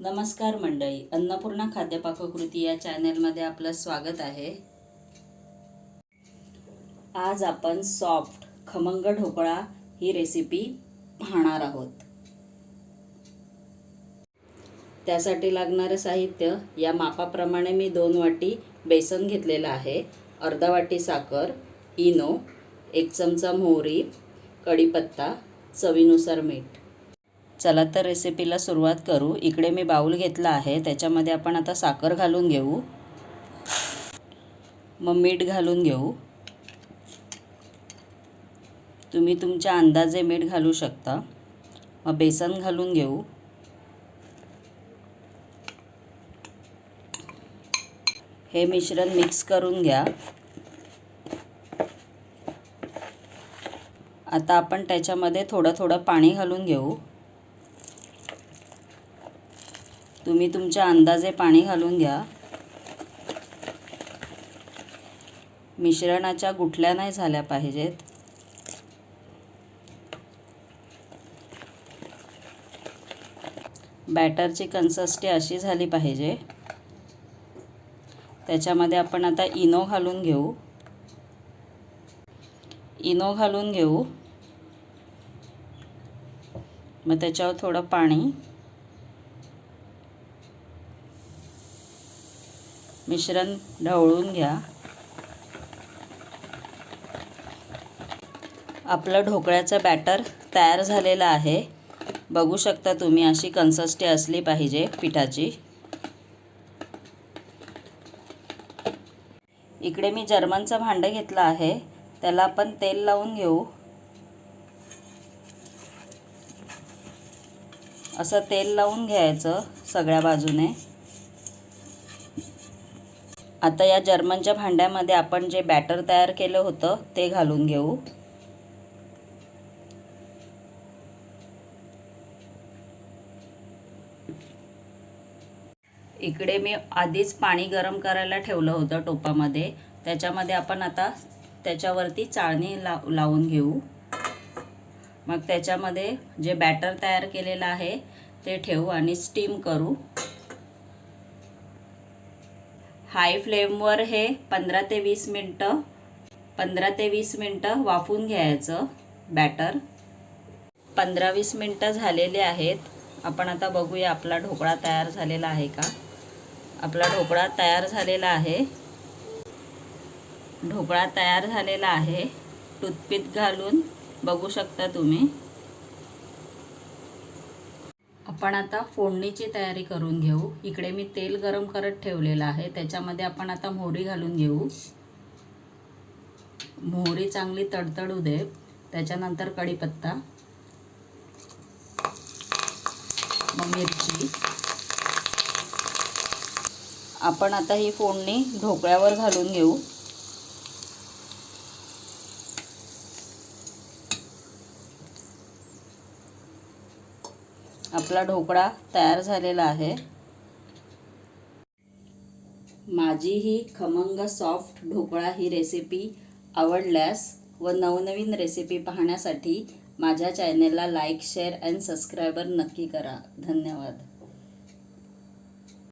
नमस्कार मंडळी अन्नपूर्णा खाद्य पाककृती या चॅनलमध्ये आपलं स्वागत आहे. आज आपण सॉफ्ट खमंग ढोकळा ही रेसिपी पाहणार आहोत. त्यासाठी लागणारं साहित्य या मापाप्रमाणे मी दोन वाटी बेसन घेतलेलं आहे अर्धा वाटी साखर इनो एक चमचा मोहरी कढीपत्ता चवीनुसार मीठ. चला तर रेसिपीला सुरुवात करू. इकडे मी बाऊल घेतला आहे. त्याच्यामध्ये आपण आता साखर घालून घेऊ. मग मीठ घालून घेऊ. तुम्ही तुमच्या अंदाजे मीठ घालू शकता. मग बेसन घालून घेऊ. हे मिश्रण मिक्स करून घ्या. आता आपण त्याच्यामध्ये थोडं थोडं पाणी घालून घेऊ. तुम्ही तुमच्या अंदाजे पाणी घालून घ्या. मिश्रणाच्या गुठल्या नाही झाल्या पाहिजेत. बॅटरची कन्सिस्टी अशी झाली पाहिजे. त्याच्यामध्ये आपण आता इनो घालून घेऊ. इनो घालून घेऊ. मग त्याच्यावर थोडं पाणी. मिश्रण ढवळून घ्या. आपलं ढोकळ्याचं बॅटर तयार झालेलं आहे. बघू शकता तुम्ही अशी कन्सिस्टी असली पाहिजे पिठाची. इकडे मी जर्मनचं भांडं घेतलं आहे. त्याला आपण तेल लावून घेऊ. असं तेल लावून घ्यायचं सगळ्या बाजूने. आता या जर्मनच्या भांड्यामध्ये आपण जे बॅटर तयार केलं होतं ते घालून घेऊ. इकडे मी आधीच पाणी गरम करायला ठेवलं होतं टोपामध्ये. त्याच्यामध्ये आपण आता त्याच्यावरती चाळणी लाव लावून घेऊ. मग त्याच्यामध्ये जे बॅटर तयार केलेलं आहे ते ठेवू आणि स्टीम करू. हाय फ्लेमवर हे पंधरा ते वीस मिनटं पंधरा ते वीस मिनटं वाफून घ्यायचं बॅटर पंधरा वीस मिनटं झालेले आहेत. आपण आता बघूया आपला ढोकळा तयार झालेला आहे का? आपला ढोकळा तयार झालेला आहे. ढोकळा तयार झालेला आहे. टूथपिक घालून बघू शकता तुम्ही. आपण आता फोडणीची तयारी करून घेऊ. इकडे मी तेल गरम करत ठेवलेलं आहे. त्याच्यामध्ये आपण आता मोहरी घालून घेऊ. मोहरी चांगली तडतडू दे. त्याच्यानंतर कढीपत्ता. मग मिरची. आपण आता ही फोडणी ढोकळ्यावर घालून घेऊ. आपला ढोकळा तयार झालेला आहे. माझी ही खमंग सॉफ्ट ढोकळा ही रेसिपी आवडल्यास व नवनवीन रेसिपी पाहण्यासाठी माझ्या चॅनेलला लाईक शेअर अँड सबस्क्रायबर नक्की करा. धन्यवाद.